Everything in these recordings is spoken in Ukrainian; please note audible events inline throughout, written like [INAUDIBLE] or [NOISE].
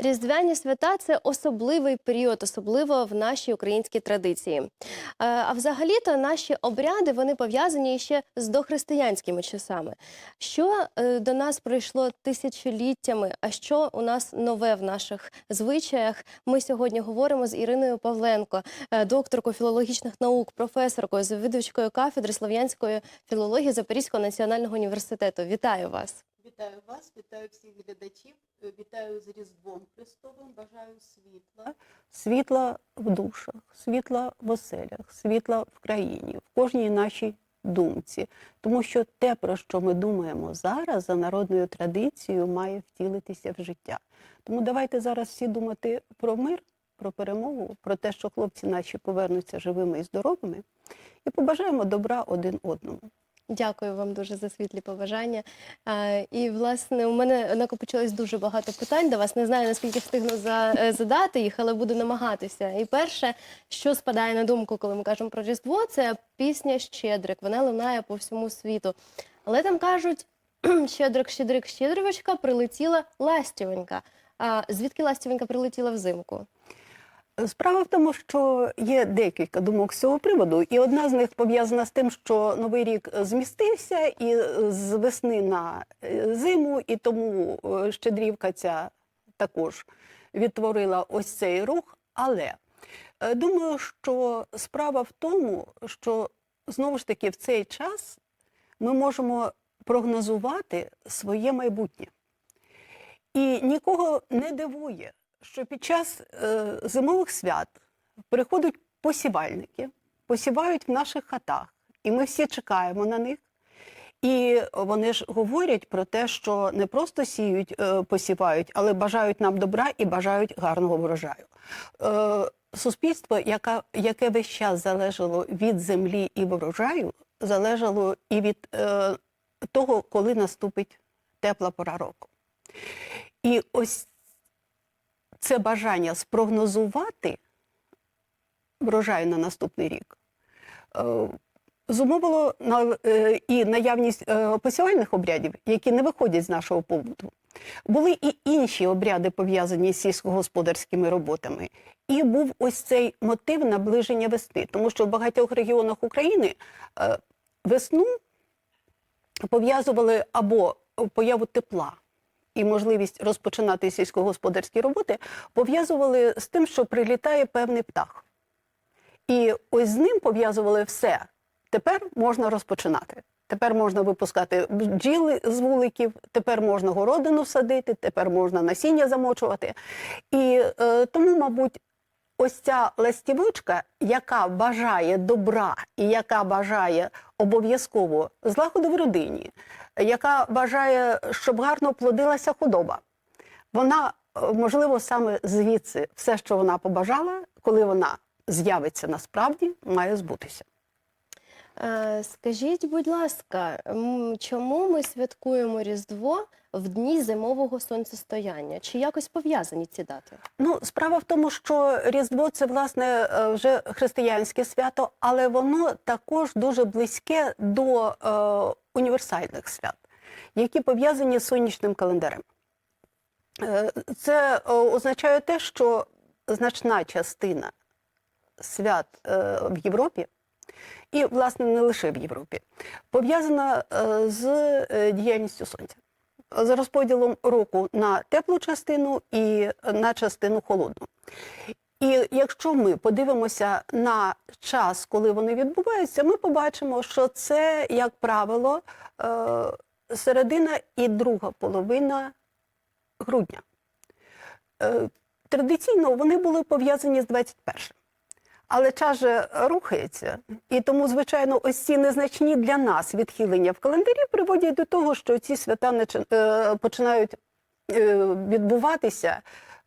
Різдвяні свята це особливий період, особливо в нашій українській традиції. Е, А взагалі-то наші обряди вони пов'язані ще з дохристиянськими часами. Що е, до нас прийшло тисячоліттями, а що у нас нове в наших звичаях? Ми сьогодні говоримо з Іриною Павленко, е, докторкою філологічних наук, професоркою, завідувачкою кафедри слов'янської філології Запорізького національного університету. Вітаю вас! Вітаю вас, вітаю всіх глядачів, е, вітаю з Різдвом Христовим, бажаю світла. Світла в душах, світла в оселях, світла в країні, в кожній нашій думці. Тому що те, про що ми думаємо зараз, за народною традицією, має втілитися в життя. Тому давайте зараз всі думати про мир, про перемогу, про те, що хлопці наші повернуться живими і здоровими, і побажаємо добра один одному. Дякую вам дуже за світлі побажання. І, власне, у мене накопичилось дуже багато питань до вас. Не знаю, наскільки встигну е, задати їх, але буду намагатися. І перше, що спадає на думку, коли ми кажемо про Різдво, це пісня Щедрик. Вона лунає по всьому світу. Але там кажуть: Щедрик, щедрик, щедривочка, прилетіла ластівенька. А звідки ластівенька прилетіла взимку? Справа в тому, що є декілька думок з цього приводу, і одна з них пов'язана з тим, що новий рік змістився і з весни на е, зиму, і тому е, щедрівка ця також відтворила ось цей рух. Але е, думаю, що справа в тому, що знову ж таки в цей час ми можемо прогнозувати своє майбутнє. І нікого не дивує, що під час е, зимових свят приходять посівальники, посівають в наших хатах, і ми всі чекаємо на них. І вони ж говорять про те, що не просто сіють, е, посівають, але бажають нам добра і бажають гарного врожаю. Е, суспільство, яка, яке весь час залежало від землі і врожаю, залежало і від е, того, коли наступить тепла пора року. І ось це бажання спрогнозувати врожай на наступний рік е, зумовило е, і наявність е, посівальних обрядів, які не виходять з нашого побуту. Були і інші обряди, пов'язані з сільськогосподарськими роботами. І був ось цей мотив наближення весни, тому що в багатьох регіонах України весну пов'язували або появу тепла і можливість розпочинати сільськогосподарські роботи, пов'язували з тим, що прилітає певний птах. І ось з ним пов'язували все. Тепер можна розпочинати. Тепер можна випускати бджіли з вуликів, тепер можна городину садити, тепер можна насіння замочувати. І е, тому, мабуть, ось ця ластівочка, яка бажає добра і яка бажає обов'язково злагоди в родині, яка бажає, щоб гарно плодилася худоба, вона, е, можливо, саме звідси все, що вона побажала, коли вона з'явиться насправді, має збутися. Е, Скажіть, будь ласка, чому ми святкуємо Різдво в дні зимового сонцестояння? Чи якось пов'язані ці дати? Ну, справа в тому, що Різдво це власне е, вже християнське свято, але воно також дуже близьке до е, універсальних свят, які пов'язані з сонячним календарем. Е, Це е, означає те, що значна частина свят в Європі, і, власне, не лише в Європі, пов'язана з діяльністю сонця з розподілом року на теплу частину і на частину холодну. І якщо ми подивимося на час, коли вони відбуваються, ми побачимо, що це, як правило, е, середина і друга половина грудня. Е, Традиційно вони були пов'язані з 21 але час же рухається, і тому, звичайно, ось ці незначні для нас відхилення в календарі приводять до того, що ці свята е, починають е, відбуватися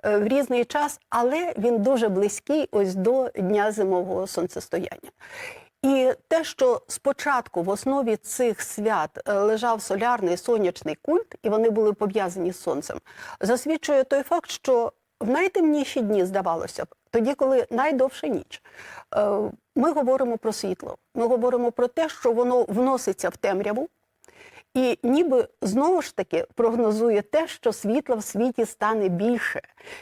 е, в різний час, але він дуже близький ось до дня зимового сонцестояння. І те, що спочатку в основі цих свят лежав солярний сонячний культ, і вони були пов'язані з сонцем, засвідчує той факт, що в найтемніші дні, здавалося б, тоді, коли найдовша ніч, е, ми говоримо про світло. Ми говоримо про те, що воно вноситься в темряву, І ніби знову ж таки прогнозує те, що світла в світі стане більше.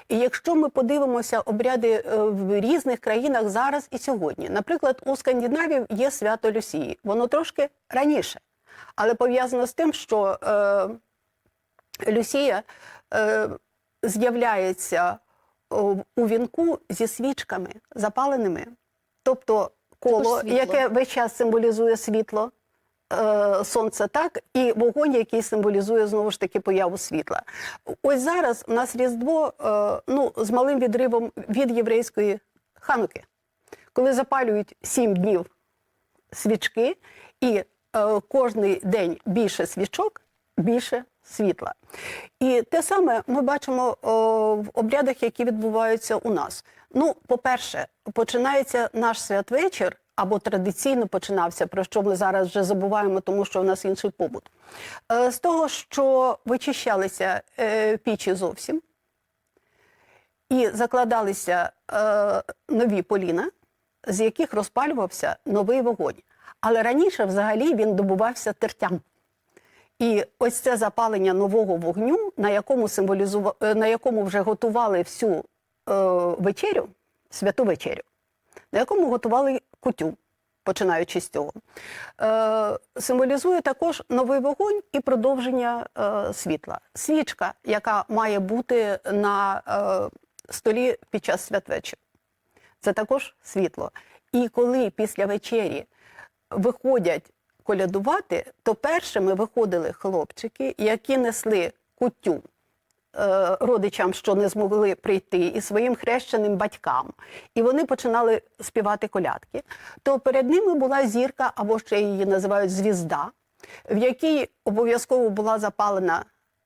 І якщо ми подивимося обряди е, в різних країнах зараз і сьогодні, наприклад, у Скандинавії є свято Люсії, воно трошки раніше, але пов'язано з тим, що е, Люсія е, з'являється у вінку зі свічками запаленими, тобто коло, яке весь час символізує світло. е, Сонце так і вогонь, який символізує знову ж таки появу світла. Ось зараз у нас різдво е, ну з малим відривом від єврейської хануки, коли запалюють сім днів свічки, і е, кожний день більше свічок, більше світла. І те саме ми бачимо о, в обрядах, які відбуваються у нас. Ну, по-перше, починається наш святвечір, або традиційно починався, про що ми зараз вже забуваємо, тому що в нас інший побут. Е, З того, що вичищалися е, пічі зовсім, і закладалися е, нові поліна, з яких розпалювався новий вогонь. Але раніше взагалі він добувався тертям. І ось це запалення нового вогню, на якому символізува... е, на якому вже готували всю е, вечерю, святу вечерю, на якому готували кутю, починаючи з цього, е, символізує також новий вогонь і продовження е, світла. Свічка, яка має бути на е, столі під час святвечір. Це також світло. І коли після вечері виходять колядувати, то першими виходили хлопчики, які несли кутю е, родичам, що не змогли прийти, і своїм хрещеним батькам. І вони починали співати колядки. То перед ними була зірка, або ще її називають звізда, в якій обов'язково була запалена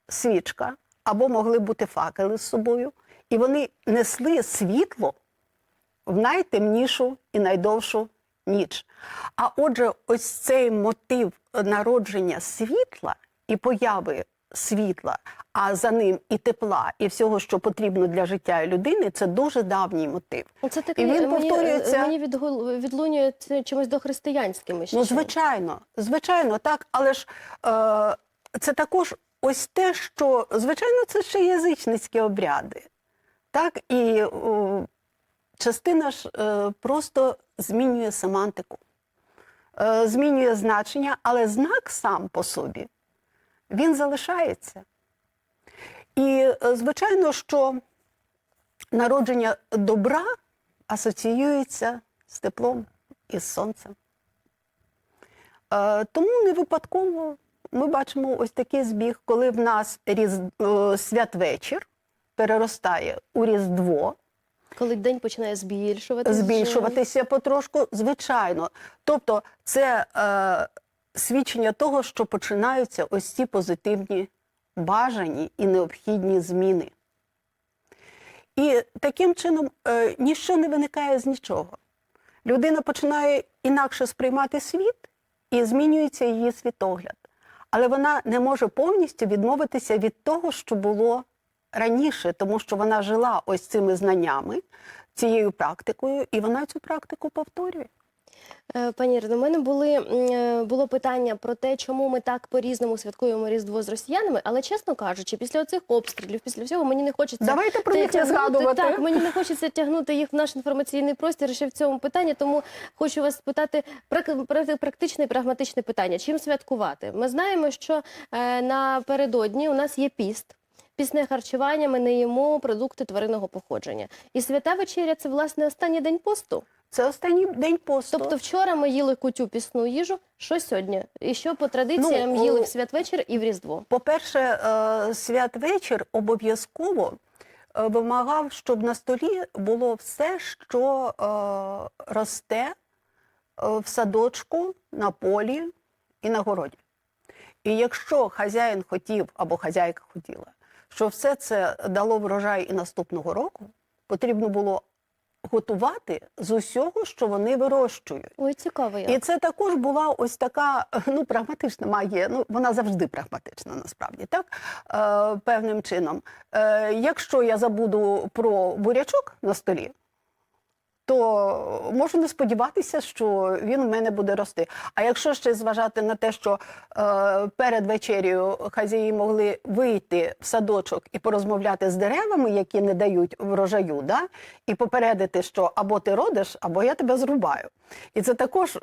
свічка, або могли бути факели з собою. І вони несли світло в найтемнішу і найдовшу ніч. А отже, ось цей мотив народження світла і появи світла, а за ним і тепла, і всього, що потрібно для життя людини, це дуже давній мотив. Ну, Це такий, І він мені, повторюється- мені відгул- відлунює це чимось дохристиянським. ще. Ну, звичайно, звичайно, так, але ж е, це також ось те, що звичайно, це ще язичницькі обряди. Так, і о, частина ж е, просто змінює семантику, е, змінює значення, але знак сам по собі він залишається. І е, звичайно, що народження добра асоціюється з теплом і з сонцем. Е, Тому не випадково ми бачимо ось такий збіг, коли в нас різ... святвечір переростає у Різдво, Коли день починає збільшуватися. збільшуватися потрошку, звичайно. Тобто, це е, свідчення того, що починаються ось ці позитивні бажані і необхідні зміни. І таким чином е, ніщо не виникає з нічого. Людина починає інакше сприймати світ і змінюється її світогляд. Але вона не може повністю відмовитися від того, що було раніше, тому що вона жила ось цими знаннями, цією практикою, і вона цю практику повторює. Е, Пані Ірино, у мене були, е, було питання про те, чому ми так по-різному святкуємо Різдво з росіянами, але чесно кажучи, після цих обстрілів, після всього мені не хочеться Давайте про них не згадувати. Так, мені не хочеться тягнути їх в наш інформаційний простір ще в цьому питанні, тому хочу вас спитати прак- прак- практичне і прагматичне питання. Чим святкувати? Ми знаємо, що е, напередодні у нас є піст. Пісне харчування ми не їмо продукти тваринного походження. І свята вечеря це власне останній день посту. Це останній день посту. Тобто вчора ми їли кутю пісну їжу, що сьогодні? І що по традиціям Ну, їли в святвечір і в Різдво? По-перше, е, святвечір обов'язково е, вимагав, щоб на столі було все, що е, росте в садочку, на полі і на городі. І якщо хазяїн хотів або хазяйка хотіла, щоб все це дало врожай і наступного року, потрібно було готувати з усього, що вони вирощують. Ой, цікаво як. І це також була ось така ну прагматична магія. Ну вона завжди прагматична, насправді так е, певним чином. Е, якщо я забуду про бурячок на столі, то можу не сподіватися, що він в мене буде рости. А якщо ще зважати на те, що е, перед вечерею хазяї могли вийти в садочок і порозмовляти з деревами, які не дають врожаю, да? і попередити, що або ти родиш, або я тебе зрубаю. І це також е,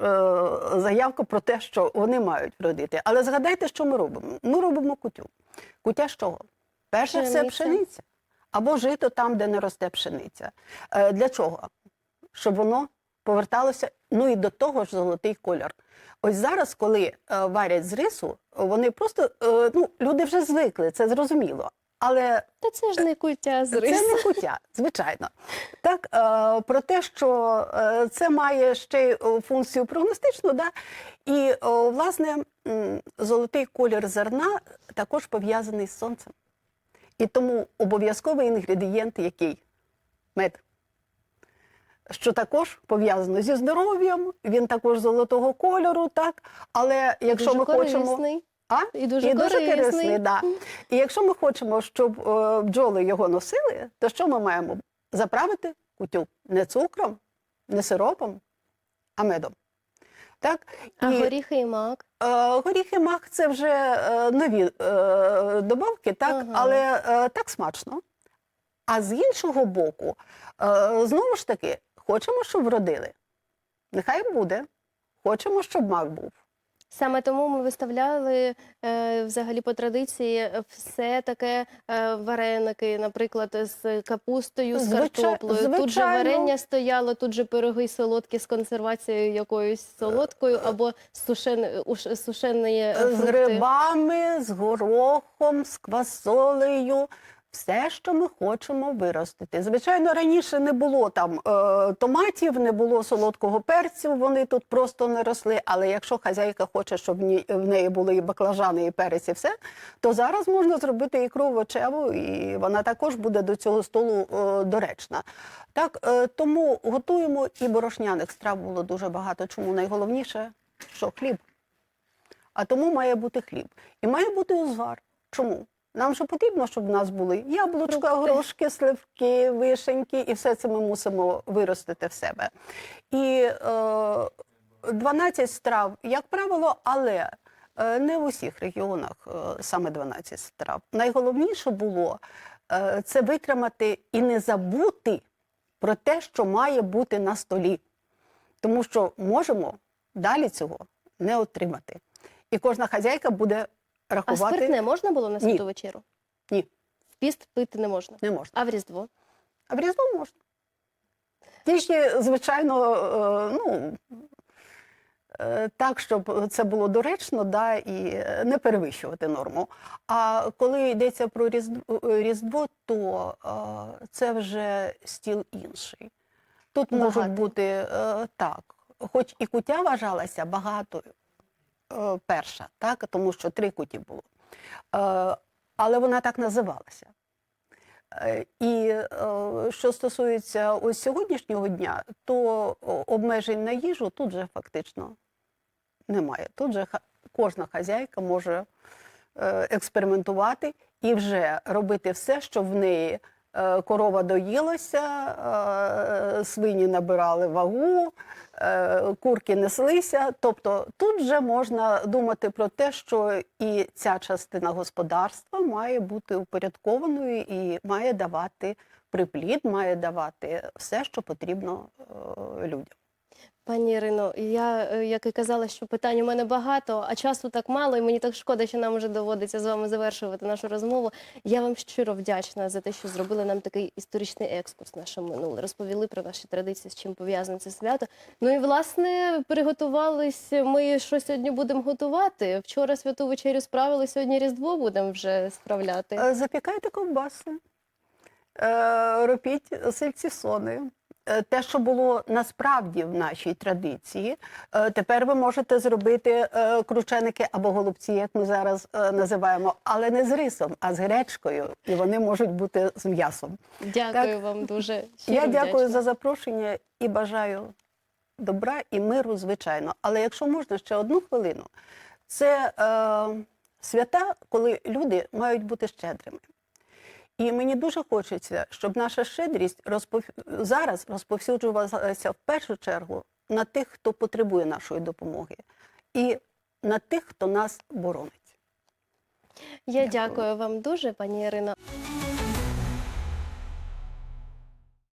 заявка про те, що вони мають родити. Але згадайте, що ми робимо. Ми робимо кутю. Кутя з чого? Перше все Пшениця. пшениця. Або жито там, де не росте пшениця. Е, для чого? Щоб воно поверталося, ну і до того ж золотий колір. Ось зараз, коли е, варять з рису, вони просто е, ну, люди вже звикли, це зрозуміло. Але Та це ж не культя з рису. це не [LAUGHS] куття, звичайно. Так, е, про те, що е, це має ще й е, функцію прогностичну, да? і е, власне золотий колір зерна також пов'язаний з сонцем. І тому обов'язковий інгредієнт, який мед, що також пов'язано зі здоров'ям, він також золотого кольору, так. Але якщо Дуже ми хочемо. А? І дуже корисний. корисний, да. І якщо ми хочемо, щоб е, бджоли його носили, то що ми маємо? Заправити кутю не цукром, не сиропом, а медом. Так? А І, горіхи і мак. е, горіхи мак це вже е, нові е, добавки, так? Ага. але е, так смачно. А з іншого боку, е, знову ж таки, хочемо, щоб вродили. Нехай буде. Хочемо, щоб мак був. Саме тому ми виставляли е, взагалі по традиції все таке е, вареники, наприклад, з капустою, з Звичай- картоплею. Тут же звичайно. варення стояло, тут же пироги солодкі з консервацією якоюсь солодкою, або сушен, уш- сушені е, з фрукти. грибами, з горохом, з квасолею. Все, що ми хочемо виростити. Звичайно, раніше не було там е, томатів, не було солодкого перцю, вони тут просто не росли. Але якщо хазяйка хоче, щоб в неї були і баклажани, і перець, і все, то зараз можна зробити ікру овочеву, і вона також буде до цього столу е, доречна. Так, е, тому готуємо і борошняних страв було дуже багато. Чому найголовніше, що хліб. А тому має бути хліб. І має бути узвар. Чому? Нам же потрібно, щоб в нас були яблучка, горошки, сливки, вишеньки, і все це ми мусимо виростити в себе. І е, 12 страв, як правило, але е, не в усіх регіонах е, саме 12 страв. Найголовніше було е, це витримати і не забути про те, що має бути на столі. Тому що можемо далі цього не отримати. І кожна хазяйка буде А спиртне можна було на Ні. святу вечеру? Ні. В піст пити не можна. не можна. А в Різдво? А в різдво можна. Тільки, звичайно, е, ну, е, так, щоб це було доречно, да, і е, не перевищувати норму. А коли йдеться про Різдво, різдво то е, це вже стіл інший. Тут можуть Багатий. бути е, так, хоч і кутя вважалася багатою, перша, так, тому що три куті було. Е, але вона так називалася. Е, І е, що стосується ось сьогоднішнього дня, то обмежень на їжу тут же фактично немає. Тут же кожна хазяйка може е, експериментувати і вже робити все, щоб в неї е, корова доїлася, е, свині набирали вагу, е, курки неслися. Тобто тут вже можна думати про те, що і ця частина господарства має бути упорядкованою і має давати приплід, має давати все, що потрібно е, людям. Пані Ірино, я е, як і казала, що питань у мене багато, а часу так мало, і мені так шкода, що нам вже доводиться з вами завершувати нашу розмову. Я вам щиро вдячна за те, що зробили нам такий історичний екскурс наше минуле, розповіли про наші традиції, з чим пов'язане це свято. Ну і власне приготувались. Ми що сьогодні будемо готувати. Вчора святу вечерю справили, сьогодні Різдво будемо вже справляти. Е, Запікайте ковбаси, е, робіть сильці сони. Е, Те, що було насправді в нашій традиції, е, тепер ви можете зробити е, крученики або голубці, як ми зараз називаємо, але не з рисом, а з гречкою, і вони можуть бути з м'ясом. Дякую вам дуже. Я дякую вдячна. за запрошення і бажаю добра і миру, звичайно. Але якщо можна ще одну хвилину, це е, свята, коли люди мають бути щедрими. І мені дуже хочеться, щоб наша щедрість розпов... зараз розповсюджувалася в першу чергу на тих, хто потребує нашої допомоги, і на тих, хто нас боронить. Я Дякую. дякую вам дуже, пані Ірино.